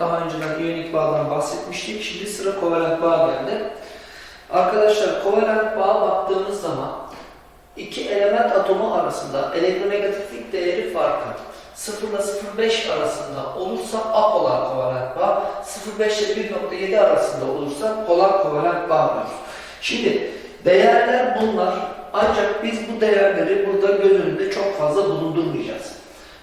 Daha önceden iyonik bağdan bahsetmiştik. Şimdi sıra kovalent bağ geldi. Arkadaşlar kovalent bağa baktığımız zaman iki element atomu arasında elektronegatiflik değeri farkı 0 ile 0.5 arasında olursa apolar kovalent bağ, 0.5 ile 1.7 arasında olursa polar kovalent bağ diyoruz. Şimdi değerler bunlar ancak biz bu değerleri burada göz önünde çok fazla bulundurmayacağız.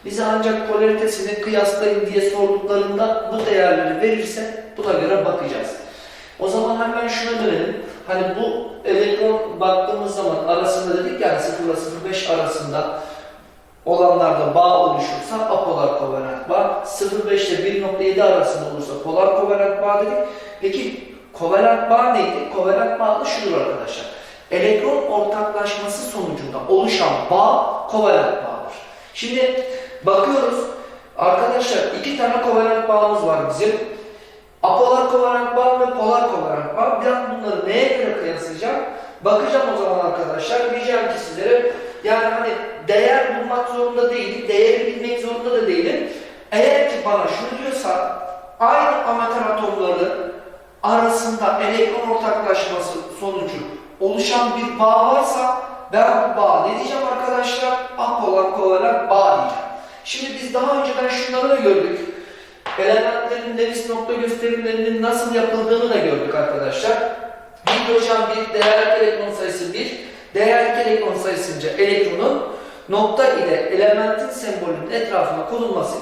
Bize ancak polaritesini kıyaslayın diye sorduklarında bu değerleri verirse buna göre bakacağız. O zaman hemen şuna dönelim. Hani bu elektron baktığımız zaman arasında dedik yani 0 ile 0.5 arasında olanlarda bağ oluşursa apolar kovalent bağ, 0.5 ile 1.7 arasında olursa polar kovalent bağ dedik. Peki kovalent bağ neydi? Kovalent bağ da şudur arkadaşlar. Elektron ortaklaşması sonucunda oluşan bağ kovalent bağdır. Şimdi bakıyoruz arkadaşlar iki tane kovalent bağımız var bizim. Apolar kovalent bağ ve polar kovalent bağ. Ben bunları neye göre kıyaslayacağım? Bakacağım o zaman arkadaşlar. Diyeceğim ki sizlere yani hani değer bulmak zorunda değilim. Değeri bilmek zorunda da değilim. Eğer ki bana şunu diyorsa aynı ametal atomları arasında elektron ortaklaşması sonucu oluşan bir bağ varsa ben bu bağ ne diyeceğim arkadaşlar? Apolar kovalent bağ. Şimdi biz daha önceden şunları da gördük. Elementlerin Lewis nokta gösterimlerinin nasıl yapıldığını da gördük arkadaşlar. Hidrojen bir değerlik elektron sayısı 1, değerlik elektron sayısınca elektronun nokta ile elementin sembolünün etrafına konulması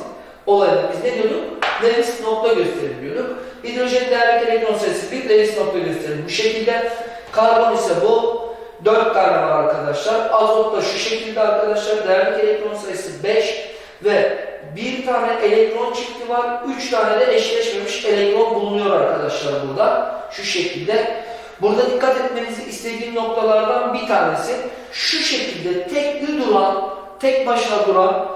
olayını biz ne diyorduk? Lewis nokta gösterim diyorduk. Hidrojen değerlik elektron sayısı 1, Lewis nokta gösterim bu şekilde. Karbon ise bu 4 tane var arkadaşlar. Azot da şu şekilde arkadaşlar. Değerlik elektron sayısı 5 ve bir tane elektron çifti var. 3 tane de eşleşmemiş elektron bulunuyor arkadaşlar burada. Şu şekilde. Burada dikkat etmenizi istediğim noktalardan bir tanesi şu şekilde tekli duran, tek başına duran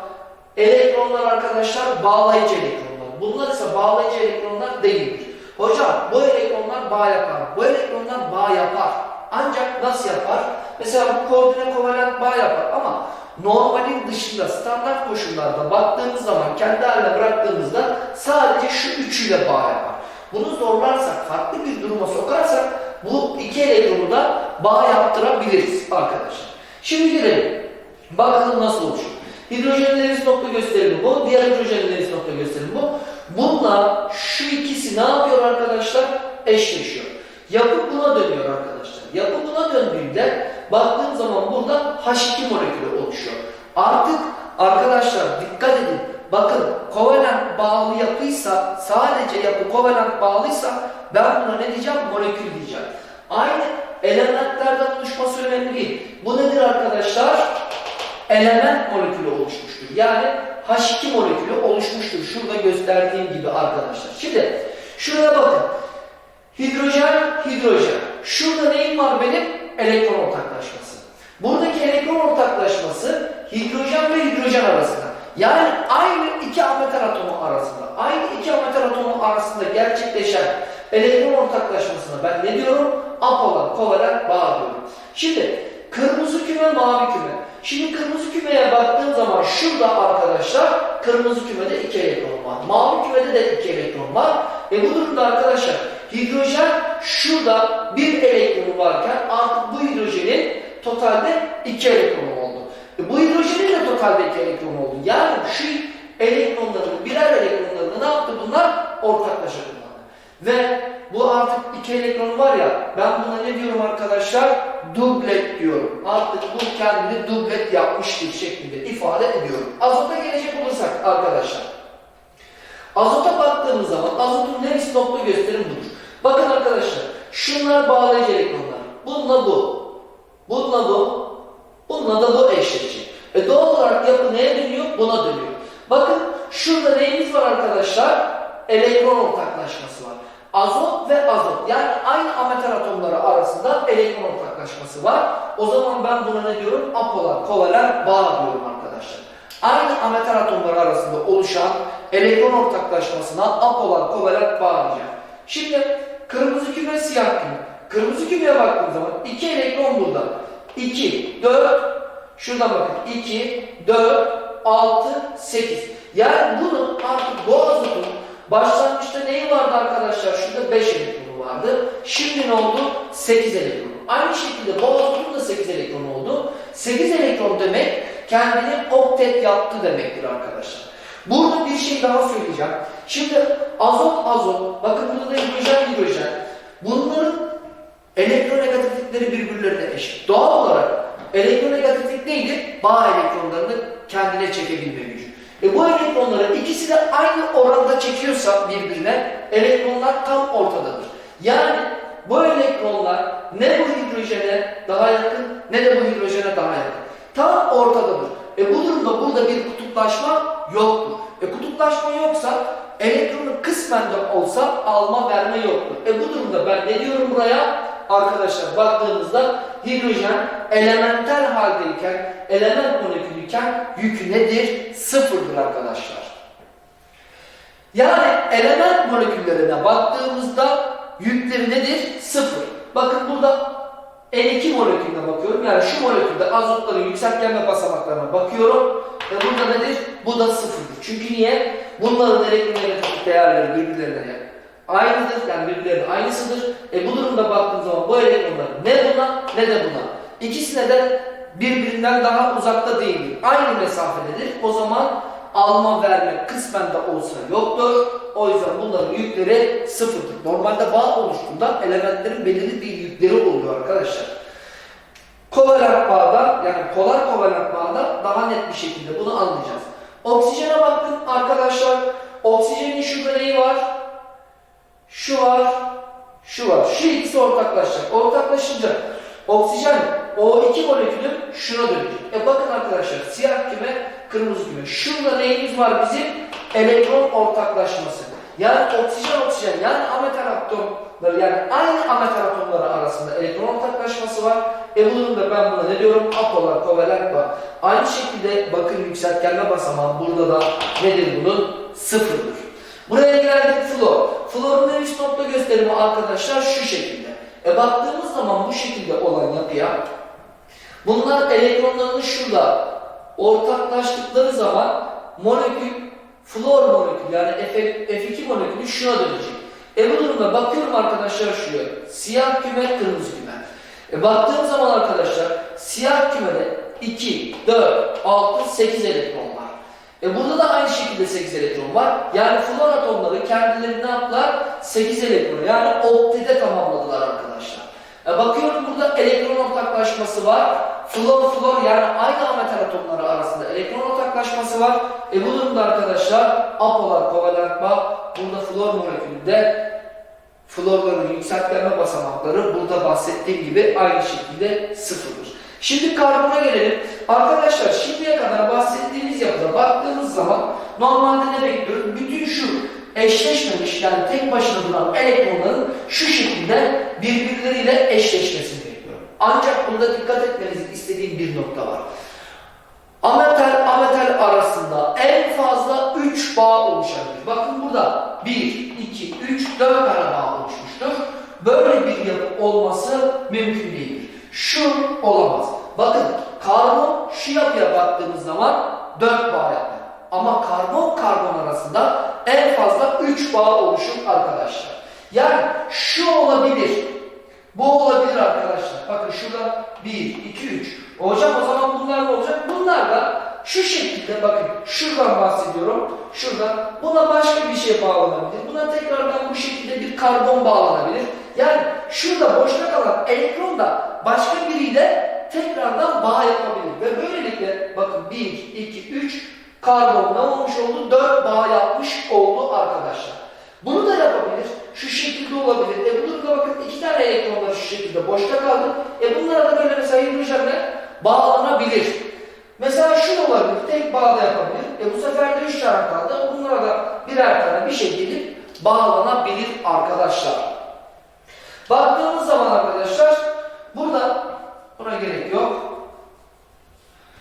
elektronlar arkadaşlar bağlayıcı elektronlar. Bunlar ise bağlayıcı elektronlar değildir. Hocam bu elektronlar bağ yapar. Bu elektronlar bağ yapar. Ancak nasıl yapar? Mesela bu koordine kovalent bağ yapar ama normalin dışında standart koşullarda baktığımız zaman kendi haline bıraktığımızda sadece şu üçüyle bağ yapar. Bunu zorlarsak, farklı bir duruma sokarsak bu iki elektronu da bağ yaptırabiliriz arkadaşlar. Şimdi gelelim. Bakalım nasıl oluşur. Hidrojen Lewis nokta gösterimi bu. Diğer hidrojen Lewis nokta gösterimi bu. Bunlar şu ikisi ne yapıyor arkadaşlar? Eşleşiyor. Yapı buna dönüyor arkadaşlar. Yapı buna döndüğünde baktığım zaman burada H2 molekülü oluşuyor. Artık arkadaşlar dikkat edin. Bakın kovalent bağlı yapıysa sadece yapı kovalent bağlıysa ben buna ne diyeceğim? Molekül diyeceğim. Aynı elementlerden oluşması önemli değil. Bu nedir arkadaşlar? Element molekülü oluşmuştur. Yani H2 molekülü oluşmuştur. Şurada gösterdiğim gibi arkadaşlar. Şimdi şuraya bakın. Hidrojen, hidrojen. Şurada neyim var benim? Elektron ortaklaşması. Buradaki elektron ortaklaşması hidrojen ve hidrojen arasında. Yani aynı iki ametal atomu arasında, aynı iki ametal atomu arasında gerçekleşen elektron ortaklaşmasına ben ne diyorum? Apolar, kovalent bağ diyorum. Şimdi kırmızı küme, mavi küme. Şimdi kırmızı kümeye baktığım zaman şurada arkadaşlar kırmızı kümede iki elektron var. Mavi kümede de iki elektron var. E bu durumda arkadaşlar hidrojen şurada bir elektronu varken artık bu hidrojenin totalde iki elektronu oldu. E bu hidrojenin de totalde iki elektronu oldu. Yani şu elektronların birer elektronlarını ne yaptı bunlar? Ortaklaşa kullandı. Ve bu artık iki elektronu var ya ben buna ne diyorum arkadaşlar? Dublet diyorum. Artık bu kendini dublet yapmıştır şeklinde ifade ediyorum. Azota gelecek olursak arkadaşlar. Azota baktığımız zaman azotun Lewis nokta gösterim budur. Bakın arkadaşlar şunlar bağlayıcı elektronlar. Bununla bu. Bununla bu. Bununla da bu eşleşecek. E doğal olarak yapı neye dönüyor? Buna dönüyor. Bakın şurada neyimiz var arkadaşlar? Elektron ortaklaşması var. Azot ve azot yani aynı ametal atomları arasında elektron ortaklaşması var. O zaman ben buna ne diyorum? Apolar, kovalent bağ diyorum arkadaşlar. Aynı ametal atomları arasında oluşan elektron ortaklaşmasına apolar, kovalent bağ diyeceğim. Şimdi kırmızı küme, siyah küme. Kırmızı kümeye baktığım zaman iki elektron burada. 2, 4, şuradan bakın 2, 4, 6, 8. Yani bunun artık bu Başlangıçta neyi vardı arkadaşlar? Şurada 5 elektronu vardı. Şimdi ne oldu? 8 elektron. Aynı şekilde bozotun da 8 elektron oldu. 8 elektron demek kendini oktet yaptı demektir arkadaşlar. Burada bir şey daha söyleyeceğim. Şimdi azot azot, bakın burada da hidrojen hidrojen. Bunların elektronegatiflikleri birbirlerine eşit. Doğal olarak elektronegatiflik neydi? Bağ elektronlarını kendine çekebilme gücü. E bu elektronları ikisi de aynı oranda çekiyorsa birbirine elektronlar tam ortadadır. Yani bu elektronlar ne bu hidrojene daha yakın ne de bu hidrojene daha yakın. Tam ortadadır. E bu durumda burada bir kutuplaşma yoktur. E kutuplaşma yoksa elektronu kısmen de olsa alma verme yoktur. E bu durumda ben ne diyorum buraya? Arkadaşlar baktığımızda hidrojen elementel haldeyken, element molekülüyken yükü nedir? Sıfırdır arkadaşlar. Yani element moleküllerine baktığımızda yükleri nedir? Sıfır. Bakın burada N2 molekülüne bakıyorum. Yani şu molekülde azotların yükseltgenme basamaklarına bakıyorum. Ve burada nedir? Bu da sıfırdır. Çünkü niye? Bunların elektronegatif değerleri birbirlerine aynıdır. Yani birbirlerinin aynısıdır. E bu durumda baktığım zaman bu elektronlar ne buna ne de buna. İkisine de birbirinden daha uzakta değildir. Aynı mesafededir. O zaman alma verme kısmen de olsa yoktur. O yüzden bunların yükleri sıfırdır. Normalde bağ oluştuğunda elementlerin belirli bir yükleri oluyor arkadaşlar. Kovalent bağda yani polar kovalent bağda daha net bir şekilde bunu anlayacağız. Oksijene bakın arkadaşlar. Oksijenin şurada neyi var? Şu var, şu var. Şu ikisi ortaklaşacak. Ortaklaşınca oksijen O2 molekülü şuna dönecek. E bakın arkadaşlar siyah küme, kırmızı küme. Şurada neyimiz var bizim? Elektron ortaklaşması. Yani oksijen oksijen yani ametal atomları yani aynı ametal atomları arasında elektron ortaklaşması var. E bu durumda ben buna ne diyorum? Apolar, kovalent bağ. Aynı şekilde bakın yükseltgenme basamağı burada da nedir bunun? Sıfırdır. Buraya geldik flor. Florun en üst nokta gösterimi arkadaşlar şu şekilde. E baktığımız zaman bu şekilde olan yapıya bunlar elektronlarını şurada ortaklaştıkları zaman molekül flor molekülü yani F, F2 molekülü şuna dönecek. E bu durumda bakıyorum arkadaşlar şuraya. Siyah küme, kırmızı küme. E baktığım zaman arkadaşlar siyah kümede 2, 4, 6, 8 elektron var. E burada da aynı şekilde 8 elektron var. Yani flor atomları kendileri ne yaptılar? 8 elektron yani oktete tamamladılar arkadaşlar. E bakıyorum burada elektron ortaklaşması var. Flor flor yani aynı ametal atomları arasında elektron ortaklaşması var. E bu durumda arkadaşlar apolar kovalent bağ burada flor molekülünde florların yükseltgenme basamakları burada bahsettiğim gibi aynı şekilde sıfırdır. Şimdi karbona gelelim. Arkadaşlar şimdiye kadar bahsettiğimiz yapıda baktığımız zaman normalde ne bekliyoruz? Bütün şu eşleşmemiş yani tek başına duran elektronların şu şekilde birbirleriyle eşleşmesini bekliyorum. Ancak bunda dikkat etmenizi istediğim bir nokta var. Ametal ametal arasında en fazla 3 bağ oluşabilir. Bakın burada 1, 2, 3, 4 tane bağ oluşmuştur. Böyle bir yapı olması mümkün değildir. Şu olamaz. Bakın karbon şu yapıya baktığımız zaman 4 bağ yapar. Ama karbon karbon arasında en fazla 3 bağ oluşur arkadaşlar. Yani şu olabilir. Bu olabilir arkadaşlar. Bakın şurada 1, 2, 3. Hocam o zaman bunlar ne olacak? Bunlar da şu şekilde bakın şuradan bahsediyorum. Şuradan buna başka bir şey bağlanabilir. Buna tekrardan bu şekilde bir karbon bağlanabilir. Yani şurada boşta kalan elektron da başka biriyle tekrardan bağ yapabilir. Ve böylelikle bakın 1, 2, 3 karbon ne olmuş oldu? 4 bağ yapmış oldu arkadaşlar. Bunu da yapabilir. Şu şekilde olabilir. E bu durumda bakın iki tane elektronlar şu şekilde boşta kaldı. E bunlara da böyle mesela hidrojenle bağlanabilir. Mesela şu olabilir. Tek bağda yapabilir. E bu sefer de üç tane kaldı. Bunlara da birer tane bir şekilde bağlanabilir arkadaşlar. Baktığımız zaman arkadaşlar burada buna gerek yok.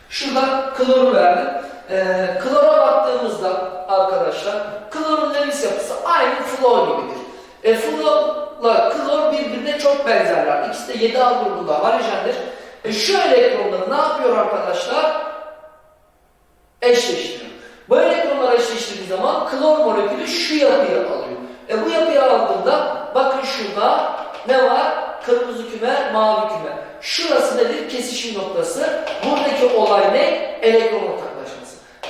Şurada kloru verdim. Ee, klora baktığımızda arkadaşlar klorun Lewis yapısı aynı flor gibidir. E, florla klor birbirine çok benzerler. İkisi de 7 A grubunda halojendir. E, şu elektronları ne yapıyor arkadaşlar? Eşleştiriyor. Bu elektronlar eşleştiği zaman klor molekülü şu yapıyı alıyor. E bu yapıyı aldığında bakın şurada ne var? Kırmızı küme, mavi küme. Şurası nedir? Kesişim noktası. Buradaki olay ne? Elektron ortaklaşması.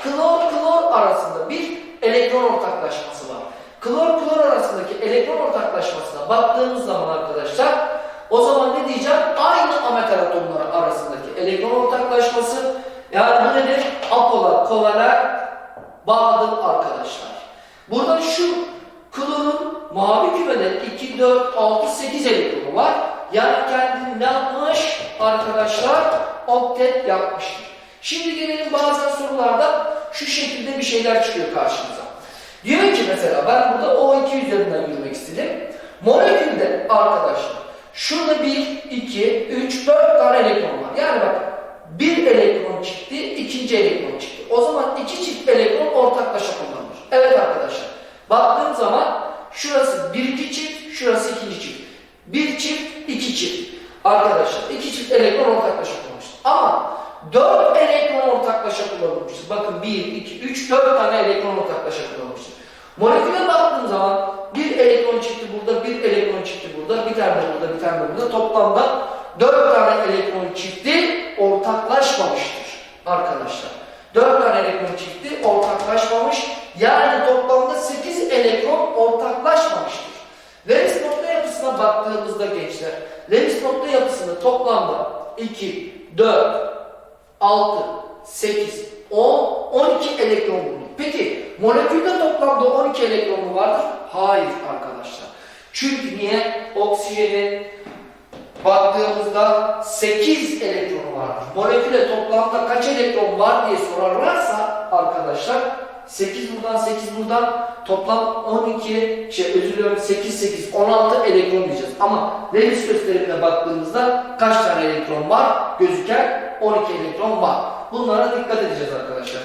Klor klor arasında bir elektron ortaklaşması var. Klor klor arasındaki elektron ortaklaşmasına baktığımız zaman arkadaşlar o zaman ne diyeceğim? Aynı ametal atomları arasındaki elektron ortaklaşması yani bu nedir? Apolar, kovaler bağdır arkadaşlar. Burada şu klorun mavi kümede 2, 4, 6, 8 elektronu var. Yani kendini ne yapmış arkadaşlar? Oktet yapmıştır. Şimdi gelelim bazen sorularda şu şekilde bir şeyler çıkıyor karşımıza. Diyor ki mesela ben burada O2 üzerinden yürümek istedim. Molekülde arkadaşlar şurada 1, 2, 3, 4 tane elektron var. Yani bak bir elektron çıktı, ikinci elektron çıktı. O zaman iki çift elektron ortaklaşa kullanılır. Evet arkadaşlar. Baktığım zaman şurası birinci çift, şurası ikinci çift. Bir çift, iki çift. Arkadaşlar iki çift elektron ortaklaşa kullanmıştır. Ama dört elektron ortaklaşa kullanılmıştır. Bakın bir, iki, üç, dört tane elektron ortaklaşa kullanılmıştır. Moleküle baktığım zaman bir elektron çıktı burada, bir elektron çıktı burada, bir tane burada, bir tane burada. Toplamda dört tane elektron çifti ortaklaşmamıştır arkadaşlar. Dört tane elektron çifti ortaklaşmamış. Yani toplamda sekiz elektron ortaklaşmamıştır. Lewis nokta yapısına baktığımızda gençler, Lewis nokta yapısını toplamda 2, 4, 6, 8, 10, 12 elektron buluyor. Peki molekülde toplamda 12 elektron mu vardır? Hayır arkadaşlar. Çünkü niye? Oksijenin baktığımızda 8 elektronu vardır. Moleküle toplamda kaç elektron var diye sorarlarsa arkadaşlar 8 buradan 8 buradan toplam 12 şey özür diliyorum 8 8 16 elektron diyeceğiz. Ama Lewis gösterimine baktığımızda kaç tane elektron var? Gözüken 12 elektron var. Bunlara dikkat edeceğiz arkadaşlar.